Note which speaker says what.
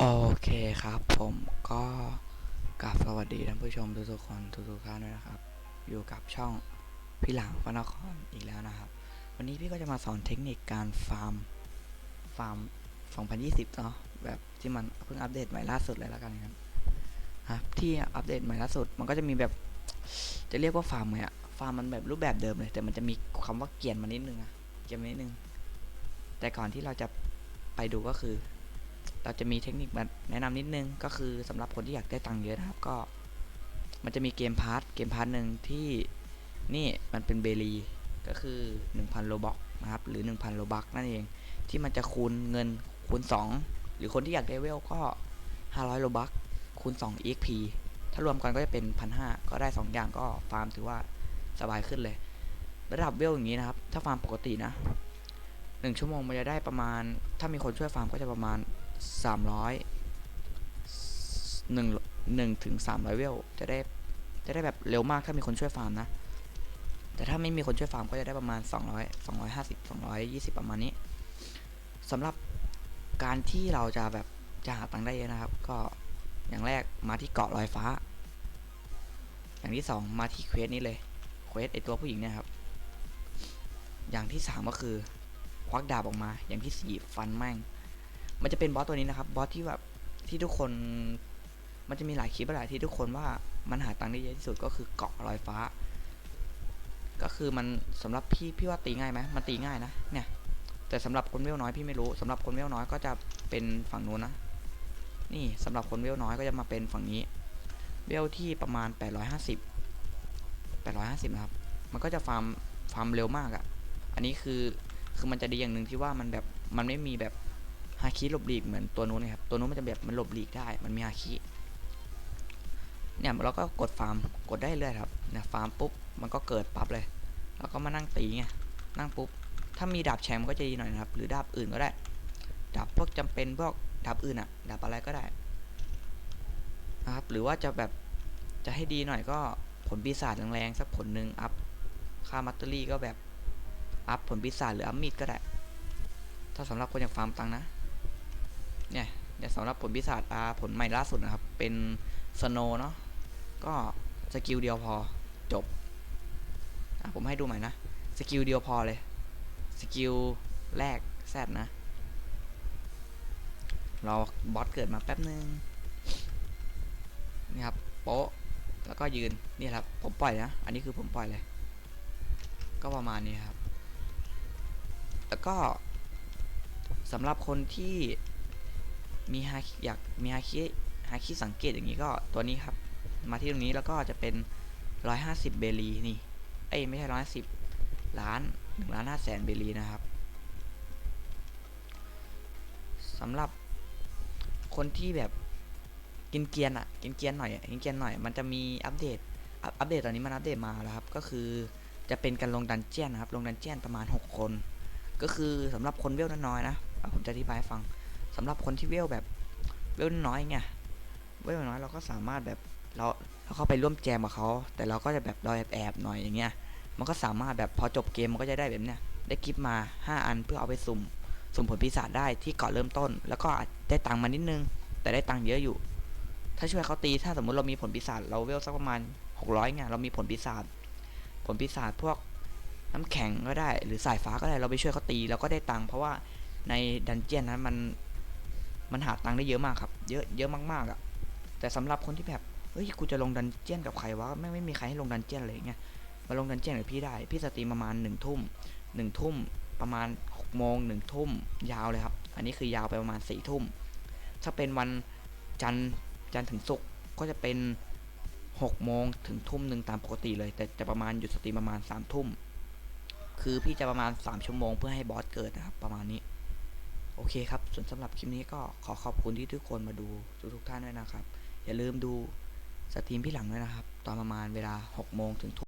Speaker 1: โอเคครับผมก็กราบสวัสดีท่านผู้ชมทุกๆคนทุกๆท่านด้วยนะครับ อยู่กับช่องพี่หลังพระนครอีกแล้วนะครับ วันนี้พี่ก็จะมาสอนเทคนิคการฟาร์มฟาร์ม 2020 เนาะแบบที่มันเพิ่งอัปเดตใหม่ล่าสุดเลยแล้วกันครับครับที่อัปเดตใหม่ล่าสุดมันก็จะมีแบบจะเรียกว่าฟาร์มไงอะฟาร์มมันแบบรูปแบบเดิมเลย แต่มันจะมีคำว่าเกียนมานิดนึงอะเกียนมานิดนึงแต่ก่อนที่เราจะไปดูก็คือ เราจะมีเทคนิคมาแนะนำนิดนึงก็คือสำหรับคนที่อยากได้ตังค์เยอะนะครับก็ มันจะมีเกมพาร์ทเกมพาร์ทหนึ่งที่นี่มันเป็นเบลีก็คือ 1,000โลบ็อกนะครับหรือ 1,000โลบักนั่นเอง ที่มันจะคูณเงินคูณ 2 หรือคนที่อยากได้เวลก็ 500โลบักคูณ 2 EXP ถ้ารวมกันก็จะเป็น 1,500 ก็ได้ 2 อย่างก็ฟาร์มถือว่าสบายขึ้นเลย ระดับเวลอย่างนี้นะครับ ถ้าฟาร์มปกตินะ 1 ชั่วโมงมันจะได้ประมาณ ถ้ามีคนช่วยฟาร์มก็จะประมาณ สามร้อยหนึ่งหนึ่งถึงสามร้อยเวล จะได้ จะได้แบบเร็วมากถ้ามีคนช่วยฟาร์มนะ แต่ถ้าไม่มีคนช่วยฟาร์มก็จะได้ประมาณสองร้อยสองร้อยห้าสิบสองร้อยยี่สิบประมาณนี้สำหรับการที่เราจะแบบจะหาตังค์ได้เยอะนะครับ ก็อย่างแรกมาที่เกาะลอยฟ้า อย่างที่สองมาที่เควสนี้เลย เควสไอตัวผู้หญิงเนี่ยครับ อย่างที่สามก็คือ ควักดาบออกมา อย่างที่สี่ฟันแม่ง มันจะเป็นบอสตัวนี้นะครับบอสที่แบบที่ทุกคนมันจะมีหลายคลิปหลายที่ทุกคนว่ามันหาตังค์ได้เยอะที่สุดก็คือเกาะลอยฟ้า ก็คือมันสำหรับพี่พี่ว่าตีง่ายไหมมันตีง่ายนะเนี่ยแต่สำหรับคนเวลน้อยพี่ไม่รู้สำหรับคนเวลน้อยก็จะเป็นฝั่งนู้นนะ นี่สำหรับคนเวลน้อยก็จะมาเป็นฝั่งนี้เวลที่ประมาณ 850 850นะครับมันก็จะฟาร์มฟาร์มเร็วมากอะ่ะ อันนี้คือคือมันจะดีอย่างหนึ่งที่ว่ามันแบบมันไม่มีแบบ ฮาคิหลบหลีกเหมือนตัวนู้นนะครับ ตัวนู้นมันจะแบบมันหลบหลีกได้ มันมีฮาคิเนี่ยเราก็กดฟาร์ม กดได้เลยครับเนี่ยฟาร์มปุ๊บ มันก็เกิดปั๊บเลย แล้วก็มานั่งตีไง นั่งปุ๊บ ถ้ามีดาบแชมก็จะดีหน่อยนะครับ หรือดาบอื่นก็ได้ ดาบพวกจำเป็นพวกดาบอื่นอะดาบอะไรก็ได้นะครับ หรือว่าจะแบบจะให้ดีหน่อยก็ผลปีศาจแรงๆสักผลหนึ่งอัพ ค่ามัตเตอรี่ก็แบบอัพผลปีศาจหรืออัพมีดก็ได้ ถ้าสำหรับคนอยากฟาร์มตังนะ เนี่ยเนี่ยสำหรับผลพิศาจอาผลใหม่ล่าสุดนะครับ เป็นสโนเนาะก็สกิลเดียวพอจบอผมให้ดูใหม่นะ สกิลเดียวพอเลย สกิลแรกแซดนะราบอสเกิดมาแป๊บนึงนี่ครับโป๊ะแล้วก็ยืนนี่ครับ ผมปล่อยนะ อันนี้คือผมปล่อยเลย ก็ประมาณนี้ครับ แล้วก็สำหรับคนที่ มีฮาอยากมีฮาคิฮาคิสังเกตอย่างนี้ก็ตัวนี้ครับ มาที่ตรงนี้แล้วก็จะเป็น 150 เบลีนี่เอ้ยไม่ใช่110ล้าน1ล้าน5แสนเบลีนะครับสำหรับคนที่แบบกินเกียนอะกินเกียนหน่อยอกินเกียนหน่อยมันจะมีอัปเดตอัปเดตตอนนี้มันอัปเดตมาแล้วครับก็คือจะเป็นการลงดันเจียนนะครับลงดันเจียนประมาณ 6 คน ก็คือสำหรับคนเวลน้อยๆนะอะผมจะอธิบายให้ฟัง สำหรับคนที่เวลแบบเวลน้อยไงเวลน้อยเราก็สามารถแบบเราเราเข้าไปร่วมแจมกับเขาแต่เราก็จะแบบรอแอบๆหน่อยอย่างเงี้ย มันก็สามารถแบบพอจบเกมมันก็จะได้แบบเนี้ยได้กิฟต์มา 5 อันเพื่อเอาไปสุ่มสุ่มผลปีศาจได้ที่เกาะเริ่มต้น แล้วก็ได้ตังค์มานิดนึง แต่ได้ตังค์เยอะอยู่ ถ้าช่วยเขาตีถ้าสมมุติเรามีผลปีศาจเราเวลสักประมาณ 600ไงเรามีผลปีศาจผลปีศาจพวกน้ำแข็งก็ได้ หรือสายฟ้าก็ได้เราไปช่วยเขาตีเราก็ได้ตังค์เพราะว่าในดันเจียนนั้นมัน มันหาตังค์ได้เยอะมากครับ เยอะเยอะมากๆอะ่ะ แต่สำหรับคนที่แบบเฮ้ยกูจะลงดันเจียนกับใครวะไม่ไม่มีใครให้ลงดันเจียนเลยเงี้ยมาลงดันเจียนกับพี่ได้ พี่สตรีมประมาณหนึ่งทุ่มหนึ่งทุ่มประมาณหกโมงหนึ่งทุ่มยาวเลยครับ อันนี้คือยาวไปประมาณสี่ทุ่มถ้าเป็นวันจันทร์จันทร์ถึงศุกร์ก็จะเป็นหกโมงถึงทุ่มหนึ่งตามปกติเลย แต่จะประมาณหยุดสตรีมประมาณสามทุ่มคือพี่จะประมาณสามชั่วโมงเพื่อให้บอสเกิดนะครับประมาณนี้ โอเคครับส่วนสำหรับคลิปนี้ก็ขอขอบคุณที่ทุกคนมาดูทุกทุกๆท่านด้วยนะครับ อย่าลืมดูสตรีมพี่หลังด้วยนะครับ ตอนประมาณเวลา6โมงถึงทุ่ม